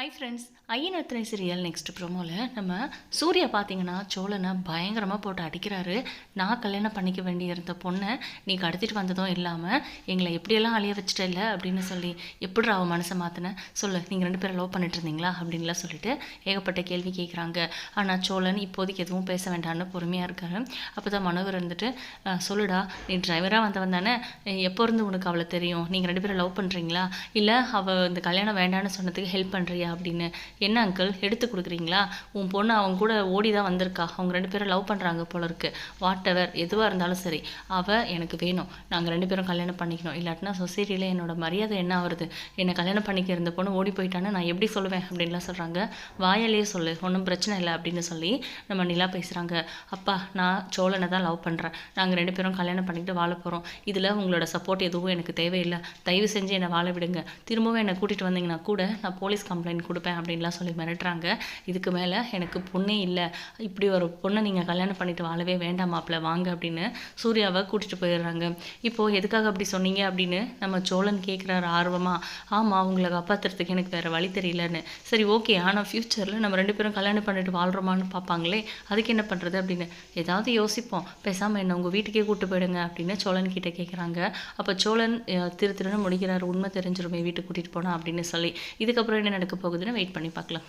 High friends ஐயனத்திரை serial next ப்ரோமோவில் நம்ம சூர்யா பார்த்தீங்கன்னா சோழனை பயங்கரமாக போட்டு அடிக்கிறாரு. நான் கல்யாணம் பண்ணிக்க வேண்டியிருந்த பொண்ணை நீ கடத்திட்டு வந்ததும் இல்லாமல் எங்களை எப்படியெல்லாம் அழிய வச்சுட்ட இல்லை அப்படின்னு சொல்லி எப்படி அவன் மனசை மாற்றின சொல்லு நீங்கள் ரெண்டு பேரும் லவ் பண்ணிட்டு இருந்தீங்களா? அப்படின்லாம் சொல்லிட்டு ஏகப்பட்ட கேள்வி கேட்குறாங்க ஆனால் சோழன் இப்போதைக்கு எதுவும் பேச வேண்டாம்னு பொறுமையாக இருக்காரு. அப்போ தான் மனோகர் இருந்துட்டு சொல்லுடா நீ டிரைவராக வந்தவன் தானே? எப்போ இருந்து உனக்கு அவளை தெரியும்? நீங்கள் ரெண்டு பேரும் லவ் பண்ணுறீங்களா இல்லை அவள் இந்த கல்யாணம் வேண்டான்னு சொன்னதுக்கு ஹெல்ப் பண்ணுறியா அப்படின்னு. என்ன அங்கிள் எடுத்து கொடுக்குறீங்களா? உன் பொண்ணு அவங்க கூட ஓடி தான் வந்திருக்கா. அவங்க ரெண்டு பேரும் லவ் பண்ணுறாங்க போல இருக்கு. வாட் எவர் எதுவாக இருந்தாலும் சரி. அவள் எனக்கு வேணும். நாங்கள் ரெண்டு பேரும் கல்யாணம் பண்ணிக்கணும். இல்லாட்டினா சொசைட்டியில் என்னோட மரியாதை என்ன ஆகுறது என்னை கல்யாணம் பண்ணிக்க இருந்த பொண்ணு ஓடி போயிட்டான்னு நான் எப்படி சொல்லுவேன்? அப்படின்லாம் சொல்கிறாங்க வாயாலே சொல்லு. ஒன்றும் பிரச்சனை இல்லை அப்படின்னு சொல்லி நம்ம நிலா பேசுகிறாங்க அப்பா நான் சோழனை தான் லவ் பண்ணுறேன் நாங்கள் ரெண்டு பேரும் கல்யாணம் பண்ணிக்கிட்டு வாழ போகிறோம் இதில் உங்களோட சப்போர்ட் எதுவும் எனக்கு தேவையில்லை. தயவு செஞ்சு என்னை வாழ விடுங்க. திரும்பவும் என்னை கூட்டிகிட்டு வந்தீங்கன்னா கூட நான் போலீஸ் கம்ப்ளைண்ட் கொடுப்பேன் அப்படின்லாம் சொல்லி மிரட்டுறாங்க. இதுக்கு மேலே எனக்கு பொண்ணே இல்லை. இப்படி ஒரு பொண்ணை நீங்கள் கல்யாணம் பண்ணிட்டு வாழவே வேண்டாம் மாப்பிள்ள வாங்க அப்படின்னு சூர்யாவை கூட்டிகிட்டு போயிடுறாங்க. இப்போது எதுக்காக அப்படி சொன்னீங்க அப்படின்னு நம்ம சோழன் கேட்குறாரு ஆர்வமாக ஆமாம் உங்களை காப்பாற்றுறதுக்கு எனக்கு வேறு வழி தெரியலன்னு. சரி ஓகே ஆனால் ஃப்யூச்சரில் நம்ம ரெண்டு பேரும் கல்யாணம் பண்ணிட்டு வாழ்கிறோமான்னு பார்ப்பாங்களே அதுக்கு என்ன பண்ணுறது அப்படின்னு ஏதாவது யோசிப்போம். பேசாமல் என்ன உங்கள் வீட்டுக்கே கூப்பிட்டு போயிடுங்க அப்படின்னு சோழன் கிட்டே கேட்குறாங்க அப்போ சோழன் திரு திருன்னு முடிக்கிறாரு. உண்மை தெரிஞ்சிருமே வீட்டுக்கு கூட்டிகிட்டு போனால் அப்படின்னு சொல்லி. இதுக்கப்புறம் என்ன நடக்க போகுதுன்னு வெயிட் பண்ணி பார்க்கலாம்.